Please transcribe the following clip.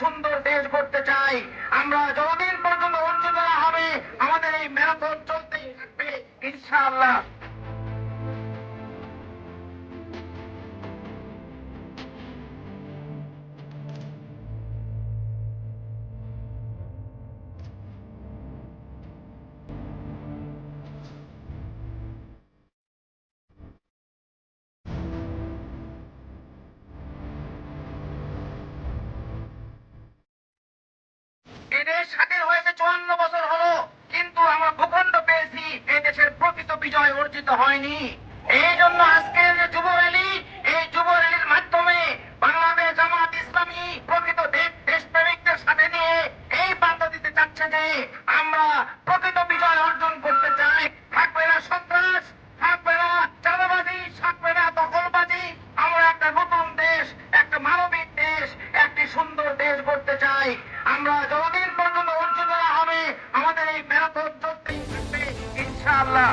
সুন্দর দেশ করতে চাই। আমরা যতদিন পর্যন্ত বঞ্চিতরা হবে, আমাদের এই ম্যারাথন চলতেই থাকবে, ইনশাআল্লাহ। এদেশ স্বাধীন হয়েছে চুয়ান্ন বছর হলো, কিন্তু আমরা ভূখণ্ড পেয়েছি এই দেশের প্রকৃত বিজয় অর্জিত হয়নি। এই জন্য আজকের যে যুব র্যালি, এই যুব র্যালির মাধ্যমে বাংলাদেশ জামাত ইসলামী প্রকৃত দেশ দেশপ্রেমিকদের সাথে নিয়ে এই বার্তা দিতে চাচ্ছে যে আমরা প্রকৃত বিজয় অর্জন করতে চাই। থাকবে না সন্ত্রাস, থাকবে না চাঁদাবাজি, থাকবে না দখলবাজি। আমরা একটা নতুন দেশ, একটা মানবিক দেশ, একটি সুন্দর দেশ গড়তে চাই। আমরা ইনশাআল্লাহ।